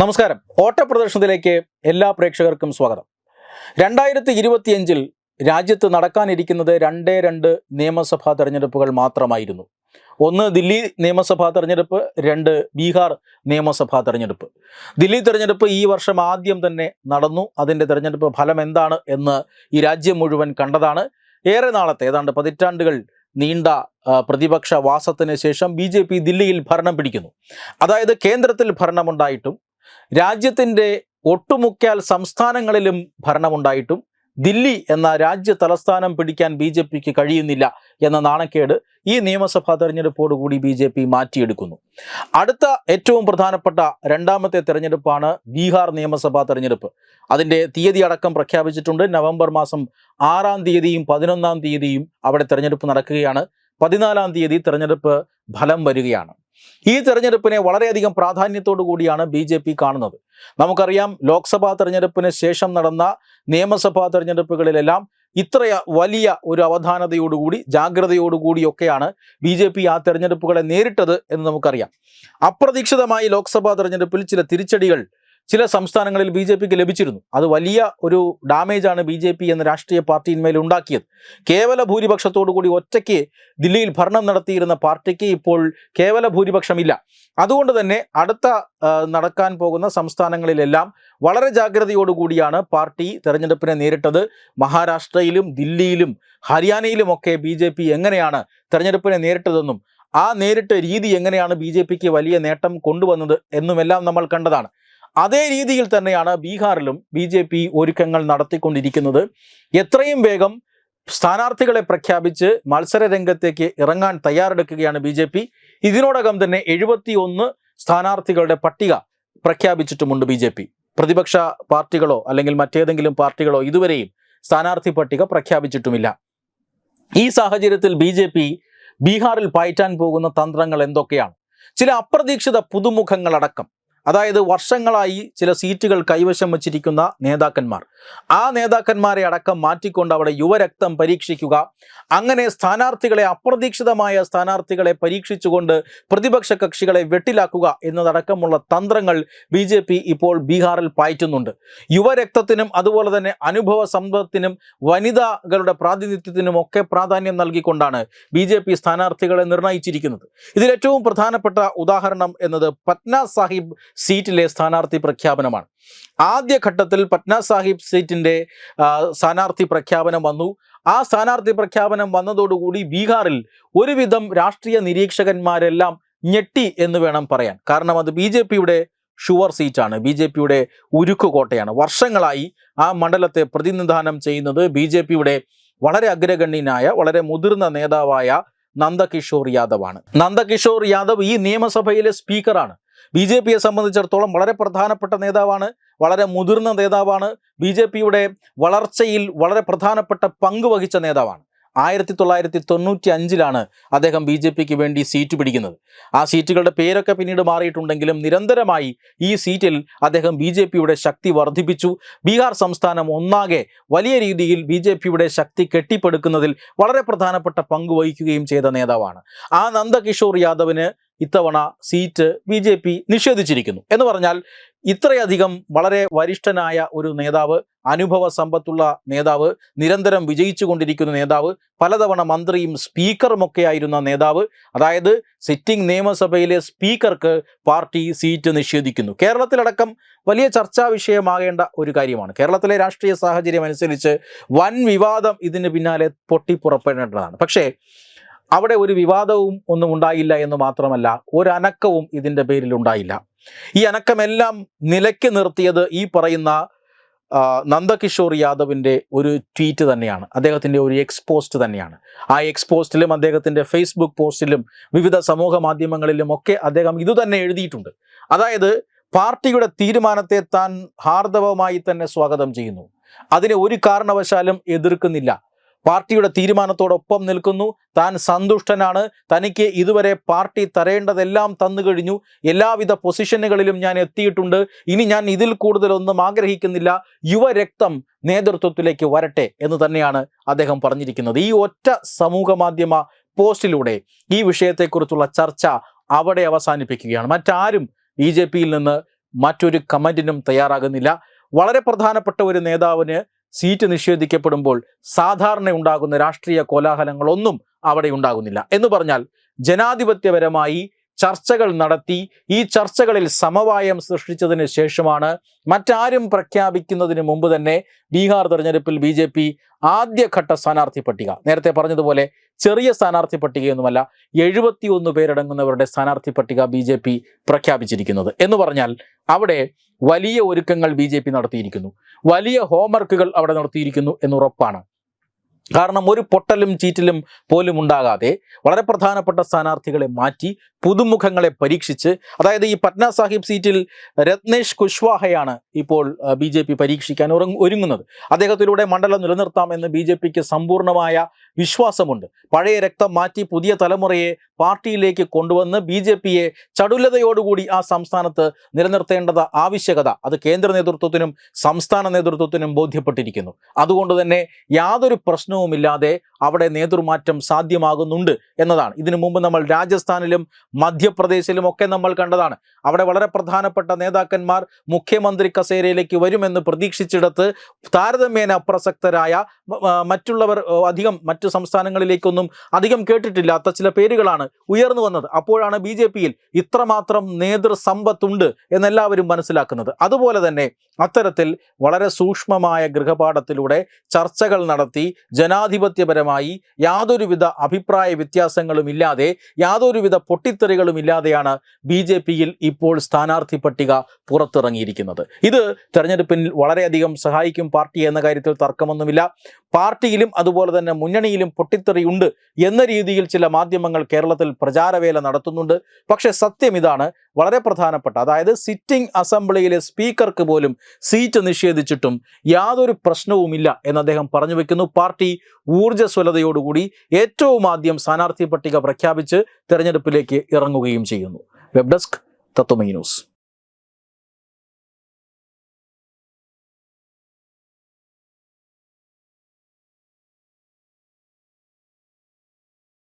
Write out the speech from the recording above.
നമസ്കാരം. ഓട്ടപ്രദർശനത്തിലേക്ക് എല്ലാ പ്രേക്ഷകർക്കും സ്വാഗതം. രണ്ടായിരത്തി ഇരുപത്തിയഞ്ചിൽ രാജ്യത്ത് നടക്കാനിരിക്കുന്നത് രണ്ടേ രണ്ട് നിയമസഭാ തെരഞ്ഞെടുപ്പുകൾ മാത്രമായിരുന്നു. ഒന്ന് ദില്ലി നിയമസഭാ തെരഞ്ഞെടുപ്പ് രണ്ട് ബീഹാർ നിയമസഭാ തെരഞ്ഞെടുപ്പ്. ദില്ലി തെരഞ്ഞെടുപ്പ് ഈ വർഷം ആദ്യം തന്നെ നടന്നു. അതിന്റെ തെരഞ്ഞെടുപ്പ് ഫലം എന്താണ് എന്ന് ഈ രാജ്യം മുഴുവൻ കണ്ടതാണ്. ഏറെ നാളത്തെ ഏതാണ്ട് പതിറ്റാണ്ടുകൾ നീണ്ട പ്രതിപക്ഷ വാസത്തിന് ശേഷം ബി ദില്ലിയിൽ ഭരണം പിടിക്കുന്നു. അതായത് കേന്ദ്രത്തിൽ ഭരണമുണ്ടായിട്ടും രാജ്യത്തിന്റെ ഒട്ടുമുക്കാൽ സംസ്ഥാനങ്ങളിലും ഭരണമുണ്ടായിട്ടും ദില്ലി എന്ന രാജ്യ തലസ്ഥാനം പിടിക്കാൻ ബി ജെ പിക്ക് കഴിയുന്നില്ല എന്ന നാണക്കേട് ഈ നിയമസഭാ തെരഞ്ഞെടുപ്പോടുകൂടി ബി ജെ പി മാറ്റിയെടുക്കുന്നു. അടുത്ത ഏറ്റവും പ്രധാനപ്പെട്ട രണ്ടാമത്തെ തെരഞ്ഞെടുപ്പാണ് ബീഹാർ നിയമസഭാ തെരഞ്ഞെടുപ്പ്. അതിന്റെ തീയതി അടക്കം പ്രഖ്യാപിച്ചിട്ടുണ്ട്. നവംബർ മാസം ആറാം തീയതിയും പതിനൊന്നാം തീയതിയും അവിടെ തെരഞ്ഞെടുപ്പ് നടക്കുകയാണ്. പതിനാലാം തീയതി തെരഞ്ഞെടുപ്പ് ഫലം വരികയാണ്. ഈ തെരഞ്ഞെടുപ്പിനെ വളരെയധികം പ്രാധാന്യത്തോടു കൂടിയാണ് ബി ജെ പി കാണുന്നത്. നമുക്കറിയാം ലോക്സഭാ തെരഞ്ഞെടുപ്പിന് ശേഷം നടന്ന നിയമസഭാ തെരഞ്ഞെടുപ്പുകളിലെല്ലാം ഇത്ര വലിയ ഒരു അവധാനതയോടുകൂടി ജാഗ്രതയോടുകൂടിയൊക്കെയാണ് ബി ജെ പി ആ തെരഞ്ഞെടുപ്പുകളെ നേരിട്ടത് എന്ന് നമുക്കറിയാം. അപ്രതീക്ഷിതമായി ലോക്സഭാ തെരഞ്ഞെടുപ്പിൽ ചില തിരിച്ചടികൾ ചില സംസ്ഥാനങ്ങളിൽ ബി ജെ പിക്ക് ലഭിച്ചിരുന്നു. അത് വലിയ ഒരു ഡാമേജാണ് ബി ജെ പി എന്ന രാഷ്ട്രീയ പാർട്ടിയിന്മേൽ ഉണ്ടാക്കിയത്. കേവല ഭൂരിപക്ഷത്തോടു കൂടി ഒറ്റയ്ക്ക് ദില്ലിയിൽ ഭരണം നടത്തിയിരുന്ന പാർട്ടിക്ക് ഇപ്പോൾ കേവല ഭൂരിപക്ഷമില്ല. അതുകൊണ്ട് തന്നെ അടുത്ത നടക്കാൻ പോകുന്ന സംസ്ഥാനങ്ങളിലെല്ലാം വളരെ ജാഗ്രതയോടുകൂടിയാണ് പാർട്ടി തെരഞ്ഞെടുപ്പിനെ നേരിട്ടത്. മഹാരാഷ്ട്രയിലും ദില്ലിയിലും ഹരിയാനയിലുമൊക്കെ ബി ജെ പി എങ്ങനെയാണ് തെരഞ്ഞെടുപ്പിനെ നേരിട്ടതെന്നും ആ നേരിട്ട രീതി എങ്ങനെയാണ് ബി ജെ പിക്ക് വലിയ നേട്ടം കൊണ്ടുവന്നത് എന്നുമെല്ലാം നമ്മൾ കണ്ടതാണ്. അതേ രീതിയിൽ തന്നെയാണ് ബീഹാറിലും ബി ജെ പി ഒരുക്കങ്ങൾ നടത്തിക്കൊണ്ടിരിക്കുന്നത്. എത്രയും വേഗം സ്ഥാനാർത്ഥികളെ പ്രഖ്യാപിച്ച് മത്സര രംഗത്തേക്ക് ഇറങ്ങാൻ തയ്യാറെടുക്കുകയാണ് ബി ജെ പി. ഇതിനോടകം തന്നെ എഴുപത്തി ഒന്ന് സ്ഥാനാർത്ഥികളുടെ പട്ടിക പ്രഖ്യാപിച്ചിട്ടുമുണ്ട് ബി ജെ പി. പ്രതിപക്ഷ പാർട്ടികളോ അല്ലെങ്കിൽ മറ്റേതെങ്കിലും പാർട്ടികളോ ഇതുവരെയും സ്ഥാനാർത്ഥി പട്ടിക പ്രഖ്യാപിച്ചിട്ടുമില്ല. ഈ സാഹചര്യത്തിൽ ബി ജെ പി ബീഹാറിൽ പയറ്റാൻ പോകുന്ന തന്ത്രങ്ങൾ എന്തൊക്കെയാണ്? ചില അപ്രതീക്ഷിത പുതുമുഖങ്ങളടക്കം. അതായത് വർഷങ്ങളായി ചില സീറ്റുകൾ കൈവശം വച്ചിരിക്കുന്ന നേതാക്കന്മാർ. ആ നേതാക്കന്മാരെ അടക്കം മാറ്റിക്കൊണ്ട് അവിടെ യുവരക്തം പരീക്ഷിക്കുക. അങ്ങനെ സ്ഥാനാർത്ഥികളെ അപ്രതീക്ഷിതമായ സ്ഥാനാർത്ഥികളെ പരീക്ഷിച്ചുകൊണ്ട് പ്രതിപക്ഷ കക്ഷികളെ വെട്ടിലാക്കുക എന്നതടക്കമുള്ള തന്ത്രങ്ങൾ ബി ഇപ്പോൾ ബീഹാറിൽ പായറ്റുന്നുണ്ട്. യുവരക്തത്തിനും അതുപോലെ തന്നെ അനുഭവ സമ്പത്തിനും വനിതകളുടെ പ്രാതിനിധ്യത്തിനും ഒക്കെ പ്രാധാന്യം നൽകിക്കൊണ്ടാണ് ബി ജെ പി സ്ഥാനാർത്ഥികളെ നിർണയിച്ചിരിക്കുന്നത്. ഇതിലേറ്റവും പ്രധാനപ്പെട്ട ഉദാഹരണം എന്നത് പറ്റ്ന സാഹിബ് സീറ്റിലെ സ്ഥാനാർത്ഥി പ്രഖ്യാപനമാണ്. ആദ്യഘട്ടത്തിൽ പട്ന സാഹിബ് സീറ്റിന്റെ സ്ഥാനാർത്ഥി പ്രഖ്യാപനം വന്നു. ആ സ്ഥാനാർത്ഥി പ്രഖ്യാപനം വന്നതോടുകൂടി ബീഹാറിൽ ഒരുവിധം രാഷ്ട്രീയ നിരീക്ഷകന്മാരെല്ലാം ഞെട്ടി എന്ന് വേണം പറയാൻ. കാരണം അത് ബി ജെ പിയുടെ ഷുവർ സീറ്റാണ്. ബി ജെ പിയുടെ ഉരുക്കുകോട്ടയാണ്. വർഷങ്ങളായി ആ മണ്ഡലത്തെ പ്രതിനിധാനം ചെയ്യുന്നത് ബി ജെ പിയുടെ വളരെ അഗ്രഗണ്യനായ വളരെ മുതിർന്ന നേതാവായ നന്ദകിഷോർ യാദവാണ്. നന്ദകിഷോർ യാദവ് ഈ നിയമസഭയിലെ സ്പീക്കറാണ്. ബി ജെ പിയെ സംബന്ധിച്ചിടത്തോളം വളരെ പ്രധാനപ്പെട്ട നേതാവാണ് വളരെ മുതിർന്ന നേതാവാണ് ബി ജെ പിയുടെ വളർച്ചയിൽ വളരെ പ്രധാനപ്പെട്ട പങ്ക് വഹിച്ച നേതാവാണ്. ആയിരത്തി തൊള്ളായിരത്തി തൊണ്ണൂറ്റി അഞ്ചിലാണ് അദ്ദേഹം ബി ജെ പിക്ക് വേണ്ടി സീറ്റ് പിടിക്കുന്നത്. ആ സീറ്റുകളുടെ പേരൊക്കെ പിന്നീട് മാറിയിട്ടുണ്ടെങ്കിലും നിരന്തരമായി ഈ സീറ്റിൽ അദ്ദേഹം ബി ജെ പിയുടെ ശക്തി വർദ്ധിപ്പിച്ചു. ബീഹാർ സംസ്ഥാനം ഒന്നാകെ വലിയ രീതിയിൽ ബി ജെ പിയുടെ ശക്തി കെട്ടിപ്പടുക്കുന്നതിൽ വളരെ പ്രധാനപ്പെട്ട പങ്ക് വഹിക്കുകയും ചെയ്ത നേതാവാണ്. ആ നന്ദകിഷോർ യാദവിന് ഇത്തവണ സീറ്റ് ബി ജെ പി നിഷേധിച്ചിരിക്കുന്നു. എന്ന് പറഞ്ഞാൽ ഇത്രയധികം വളരെ വരിഷ്ഠനായ ഒരു നേതാവ് അനുഭവ സമ്പത്തുള്ള നേതാവ് നിരന്തരം വിജയിച്ചു കൊണ്ടിരിക്കുന്ന നേതാവ് പലതവണ മന്ത്രിയും സ്പീക്കറുമൊക്കെ ആയിരുന്ന നേതാവ് അതായത് സിറ്റിംഗ് നിയമസഭയിലെ സ്പീക്കർക്ക് പാർട്ടി സീറ്റ് നിഷേധിക്കുന്നു. കേരളത്തിലടക്കം വലിയ ചർച്ചാ വിഷയമാകേണ്ട ഒരു കാര്യമാണ്. കേരളത്തിലെ രാഷ്ട്രീയ സാഹചര്യം അനുസരിച്ച് വൻ വിവാദം ഇതിന് പിന്നാലെ പൊട്ടിപ്പുറപ്പെടേണ്ടതാണ്. പക്ഷേ അവിടെ ഒരു വിവാദവും ഒന്നും ഉണ്ടായില്ല എന്ന് മാത്രമല്ല ഒരു അനക്കവും ഇതിന്റെ പേരിൽ ഉണ്ടായില്ല. ഈ അനക്കമെല്ലാം നിലയ്ക്ക് നിർത്തിയത് ഈ പറയുന്ന നന്ദകിഷോർ യാദവിന്റെ ഒരു ട്വീറ്റ് തന്നെയാണ്. അദ്ദേഹത്തിന്റെ ഒരു എക്സ്പോസ്റ്റ് തന്നെയാണ്. ആ എക്സ്പോസ്റ്റിലും അദ്ദേഹത്തിന്റെ ഫേസ്ബുക്ക് പോസ്റ്റിലും വിവിധ സമൂഹ മാധ്യമങ്ങളിലും ഒക്കെ അദ്ദേഹം ഇതുതന്നെ എഴുതിയിട്ടുണ്ട്. അതായത് പാർട്ടിയുടെ തീരുമാനത്തെ താൻ ഹാർദവമായി തന്നെ സ്വാഗതം ചെയ്യുന്നു. അതിനെ ഒരു കാരണവശാലും എതിർക്കുന്നില്ല. പാർട്ടിയുടെ തീരുമാനത്തോടൊപ്പം നിൽക്കുന്നു. താൻ സന്തുഷ്ടനാണ്. തനിക്ക് ഇതുവരെ പാർട്ടി തരേണ്ടതെല്ലാം തന്നു കഴിഞ്ഞു. എല്ലാവിധ പൊസിഷനുകളിലും ഞാൻ എത്തിയിട്ടുണ്ട്. ഇനി ഞാൻ ഇതിൽ കൂടുതലൊന്നും ആഗ്രഹിക്കുന്നില്ല. യുവരക്തം നേതൃത്വത്തിലേക്ക് വരട്ടെ എന്ന് തന്നെയാണ് അദ്ദേഹം പറഞ്ഞിരിക്കുന്നത്. ഈ ഒറ്റ സമൂഹ മാധ്യമ പോസ്റ്റിലൂടെ ഈ വിഷയത്തെക്കുറിച്ചുള്ള ചർച്ച അവിടെ അവസാനിപ്പിക്കുകയാണ്. മറ്റാരും ബി നിന്ന് മറ്റൊരു കമന്റിനും തയ്യാറാകുന്നില്ല. വളരെ പ്രധാനപ്പെട്ട ഒരു നേതാവിന് സീറ്റ് നിഷേധിക്കപ്പെടുമ്പോൾ സാധാരണ ഉണ്ടാകുന്ന രാഷ്ട്രീയ കോലാഹലങ്ങളൊന്നും അവിടെ ഉണ്ടാകുന്നില്ല. എന്ന് പറഞ്ഞാൽ ജനാധിപത്യപരമായി ചർച്ചകൾ നടത്തി ഈ ചർച്ചകളിൽ സമവായം സൃഷ്ടിച്ചതിന് ശേഷമാണ് മറ്റാരും പ്രഖ്യാപിക്കുന്നതിന് മുമ്പ് തന്നെ ബീഹാർ തെരഞ്ഞെടുപ്പിൽ ബി ജെ പി ആദ്യഘട്ട സ്ഥാനാർത്ഥി പട്ടിക നേരത്തെ പറഞ്ഞതുപോലെ ചെറിയ സ്ഥാനാർത്ഥി പട്ടികയൊന്നുമല്ല എഴുപത്തിയൊന്ന് പേരടങ്ങുന്നവരുടെ സ്ഥാനാർത്ഥി പട്ടിക ബി ജെ പി പ്രഖ്യാപിച്ചിരിക്കുന്നത്. എന്ന് പറഞ്ഞാൽ അവിടെ വലിയ ഒരുക്കങ്ങൾ ബി ജെ പി നടത്തിയിരിക്കുന്നു. വലിയ ഹോംവർക്കുകൾ അവിടെ നടത്തിയിരിക്കുന്നു എന്നുറപ്പാണ് കാരണം ഒരു പൊട്ടലും ചീറ്റലും പോലും ഉണ്ടാകാതെ വളരെ പ്രധാനപ്പെട്ട സ്ഥാനാർത്ഥികളെ മാറ്റി പുതുമുഖങ്ങളെ പരീക്ഷിച്ച് അതായത് ഈ പട്ന സാഹിബ് സീറ്റിൽ രത്നേഷ് കുശ്വാഹയാണ് ഇപ്പോൾ ബി ജെ പി പരീക്ഷിക്കാൻ ഒരുങ്ങുന്നത്. അദ്ദേഹത്തിലൂടെ മണ്ഡലം നിലനിർത്താം എന്ന് ബി ജെ പിക്ക് സമ്പൂർണമായ വിശ്വാസമുണ്ട്. പഴയ രക്തം മാറ്റി പുതിയ തലമുറയെ പാർട്ടിയിലേക്ക് കൊണ്ടുവന്ന് ബി ജെ പിയെ ചടുലതയോടുകൂടി ആ സംസ്ഥാനത്ത് നിലനിർത്തേണ്ടത് ആവശ്യകത. അത് കേന്ദ്ര നേതൃത്വത്തിനും സംസ്ഥാന നേതൃത്വത്തിനും ബോധ്യപ്പെട്ടിരിക്കുന്നു. അതുകൊണ്ട് തന്നെ യാതൊരു പ്രശ്നവുമില്ലാതെ അവിടെ നേതൃമാറ്റം സാധ്യമാകുന്നുണ്ട് എന്നതാണ്. ഇതിനു മുമ്പ് നമ്മൾ രാജസ്ഥാനിലും മധ്യപ്രദേശിലും ഒക്കെ നമ്മൾ കണ്ടതാണ്. അവിടെ വളരെ പ്രധാനപ്പെട്ട നേതാക്കന്മാർ മുഖ്യമന്ത്രി കസേരയിലേക്ക് വരുമെന്ന് പ്രതീക്ഷിച്ചിടത്ത് താരതമ്യേന പ്രസക്തരായ മറ്റുള്ളവർ അധികം മറ്റു സംസ്ഥാനങ്ങളിലേക്കൊന്നും അധികം കേട്ടിട്ടില്ലാത്ത ചില പേരുകളാണ് ഉയർന്നു വന്നത്. അപ്പോഴാണ് ബി ജെ പിയിൽ ഇത്രമാത്രം നേതൃസമ്പത്തുണ്ട് എന്നെല്ലാവരും മനസ്സിലാക്കുന്നത്. അതുപോലെ തന്നെ അത്തരത്തിൽ വളരെ സൂക്ഷ്മമായ ഗൃഹപാഠത്തിലൂടെ ചർച്ചകൾ നടത്തി ജനാധിപത്യപരമായി യാതൊരുവിധ അഭിപ്രായ വ്യത്യാസങ്ങളും ഇല്ലാതെ യാതൊരുവിധ പൊട്ടിത്തെറികളും ഇല്ലാതെയാണ് ബി ജെ പിയിൽ ഇപ്പോൾ സ്ഥാനാർത്ഥി പട്ടിക പുറത്തിറങ്ങിയിരിക്കുന്നത്. ഇത് തെരഞ്ഞെടുപ്പിൽ വളരെയധികം സഹായിക്കും പാർട്ടി എന്ന കാര്യത്തിൽ തർക്കമൊന്നുമില്ല. പാർട്ടിയിലും അതുപോലെ തന്നെ മുന്നണിയിലും പൊട്ടിത്തെറിയുണ്ട് എന്ന രീതിയിൽ ചില മാധ്യമങ്ങൾ കേരളത്തിൽ പ്രചാരവേല നടത്തുന്നുണ്ട്. പക്ഷേ സത്യം ഇതാണ് വളരെ പ്രധാനപ്പെട്ട അതായത് സിറ്റിംഗ് അസംബ്ലിയിലെ സ്പീക്കർക്ക് പോലും സീറ്റ് നിഷേധിച്ചിട്ടും യാതൊരു പ്രശ്നവുമില്ല എന്ന് അദ്ദേഹം പറഞ്ഞു വെക്കുന്നു. പാർട്ടി ഊർജസ്വലതയോടുകൂടി ഏറ്റവും ആദ്യം സ്ഥാനാർത്ഥി പട്ടിക പ്രഖ്യാപിച്ച് തെരഞ്ഞെടുപ്പിലേക്ക് ഇറങ്ങുകയും ചെയ്യുന്നു. വെബ് ഡെസ്ക് തത്വമൈ ന്യൂസ്